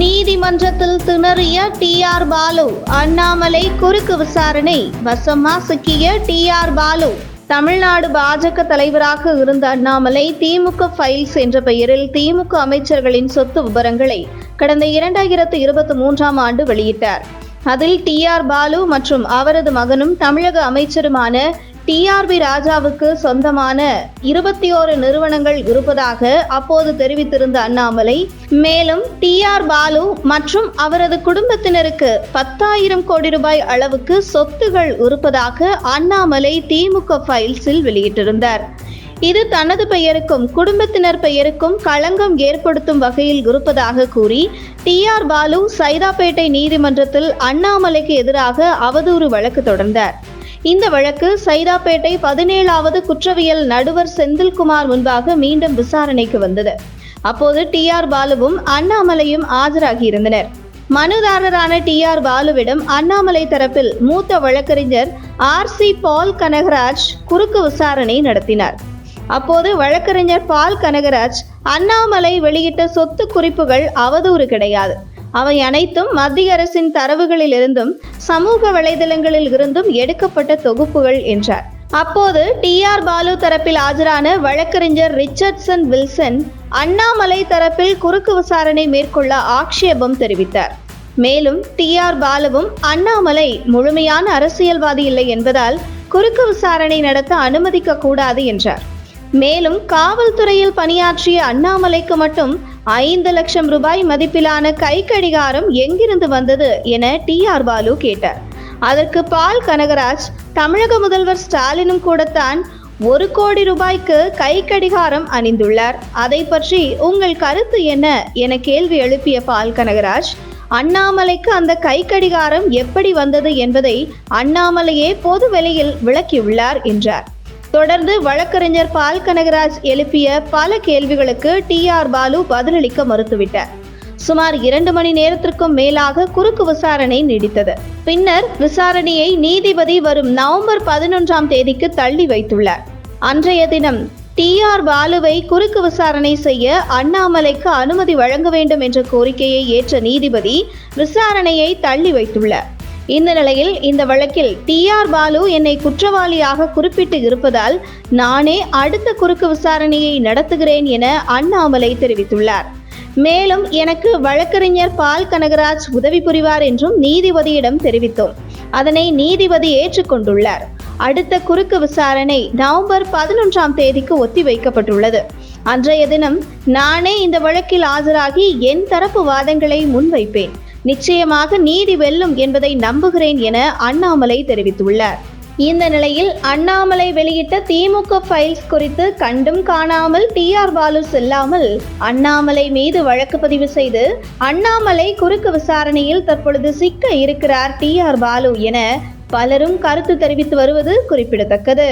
நீதிமன்றத்தில் திணறிய T R Balu Annamalai குறுக்கு விசாரணை. வசமா சிக்கிய டி ஆர் பாலு. தமிழ்நாடு பாஜக தலைவராக இருந்த அண்ணாமலை திமுக ஃபைல்ஸ் என்ற பெயரில் திமுக அமைச்சர்களின் சொத்து விவரங்களை கடந்த இரண்டாயிரத்து இருபத்தி மூன்றாம் ஆண்டு வெளியிட்டார். அதில் டி ஆர் பாலு மற்றும் அவரது மகனும் தமிழக அமைச்சருமான டிஆர்பி ராஜாவுக்கு சொந்தமான இருபத்தி ஓரு நிறுவனங்கள் இருப்பதாக அப்போது தெரிவித்திருந்த அண்ணாமலை மேலும் டிஆர் பாலு மற்றும் அவரது குடும்பத்தினருக்கு பத்தாயிரம் கோடி ரூபாய் அளவுக்கு சொத்துகள் இருப்பதாக அண்ணாமலை திமுக ஃபைல்ஸில் வெளியிட்டிருந்தார். இது தனது பெயருக்கும் குடும்பத்தினர் பெயருக்கும் களங்கம் ஏற்படுத்தும் வகையில் இருப்பதாக கூறி டிஆர் பாலு சைதாப்பேட்டை நீதிமன்றத்தில் அண்ணாமலைக்கு எதிராக அவதூறு வழக்கு தொடர்ந்தார். இந்த வழக்கு சைதாப்பேட்டை பதினேழாவது குற்றவியல் நடுவர் செந்தில்குமார் முன்பாக மீண்டும் விசாரணைக்கு வந்தது. அப்போது டி ஆர் பாலுவும் அண்ணாமலையும் ஆஜராகியிருந்தனர் மனுதாரரான டி ஆர் பாலுவிடம் அண்ணாமலை தரப்பில் மூத்த வழக்கறிஞர் ஆர் சி பால் கனகராஜ் குறுக்கு விசாரணை நடத்தினார். அப்போது வழக்கறிஞர் பால் கனகராஜ் அண்ணாமலை வெளியிட்ட சொத்து குறிப்புகள் அவதூறு கிடையாது. அவை அனைத்தும் மத்திய அரசின் தரவுகளில் இருந்தும் சமூக வலைதளங்களில் இருந்தும் எடுக்கப்பட்ட தொகுப்புகள் என்றார். அப்போது டி ஆர் பாலு தரப்பில் ஆஜரான வழக்கறிஞர் ரிச்சர்ட்சன் வில்சன் அண்ணாமலை தரப்பில் குறுக்கு விசாரணை மேற்கொள்ள ஆட்சேபம் தெரிவித்தார். மேலும் டி ஆர் பாலுவும் அண்ணாமலை முழுமையான அரசியல்வாதி இல்லை என்பதால் குறுக்கு விசாரணை நடத்த அனுமதிக்க கூடாது என்றார். மேலும் காவல்துறையில் பணியாற்றிய அண்ணாமலைக்கு மட்டும் ஐந்து லட்சம் ரூபாய் மதிப்பிலான கை கடிகாரம் எங்கிருந்து வந்தது என டி ஆர் பாலு கேட்டார். அதற்கு பால் கனகராஜ் தமிழக முதல்வர் ஸ்டாலினும் கூடத்தான் ஒரு கோடி ரூபாய்க்கு கை கடிகாரம் அணிந்துள்ளார். அதை பற்றி உங்கள் கருத்து என்ன என கேள்வி எழுப்பிய பால் கனகராஜ் அண்ணாமலைக்கு அந்த கை கடிகாரம் எப்படி வந்தது என்பதை அண்ணாமலையே பொது வெளியில் விளக்கியுள்ளார் என்றார். தொடர்ந்து வழக்கறிஞர் பால் கனகராஜ் எழுப்பிய பல கேள்விகளுக்கு டி ஆர் பாலு பதிலளிக்க மறுத்துவிட்டார். சுமார் இரண்டு மணி நேரத்திற்கும் மேலாக குறுக்கு விசாரணை நீடித்தது. பின்னர் விசாரணையை நீதிபதி வரும் நவம்பர் பதினொன்றாம் தேதிக்கு தள்ளி வைத்துள்ளார். அன்றைய தினம் டி ஆர் பாலுவை குறுக்கு விசாரணை செய்ய அண்ணாமலைக்கு அனுமதி வழங்க வேண்டும் என்ற கோரிக்கையை ஏற்ற நீதிபதி விசாரணையை தள்ளி வைத்துள்ளார். இந்த நிலையில் இந்த வழக்கில் டி ஆர் பாலு என்னை குற்றவாளியாக குறிப்பிட்டு இருப்பதால் நானே அடுத்த குறுக்கு விசாரணையை நடத்துகிறேன் என அண்ணாமலை தெரிவித்துள்ளார். மேலும் எனக்கு வழக்கறிஞர் பால் கனகராஜ் உதவி புரிவார் என்றும் நீதிபதியிடம் தெரிவித்தோம். அதனை நீதிபதி ஏற்றுக்கொண்டுள்ளார். அடுத்த குறுக்கு விசாரணை நவம்பர் பதினொன்றாம் தேதிக்கு ஒத்திவைக்கப்பட்டுள்ளது. அன்றைய தினம் நானே இந்த வழக்கில் ஆஜராகி என் தரப்பு வாதங்களை முன்வைப்பேன். நிச்சயமாக நீதி வெல்லும் என்பதை நம்புகிறேன் என அண்ணாமலை தெரிவித்துள்ளார். இந்த நிலையில் அண்ணாமலை வெளியிட்ட திமுக ஃபைல்ஸ் குறித்து கண்டும் காணாமல் டி ஆர் பாலு செல்லாமல் அண்ணாமலை மீது வழக்கு பதிவு செய்து அண்ணாமலை குறுக்கு விசாரணையில் தற்பொழுது சிக்க இருக்கிறார் டி ஆர் பாலு என பலரும் கருத்து தெரிவித்து வருவது குறிப்பிடத்தக்கது.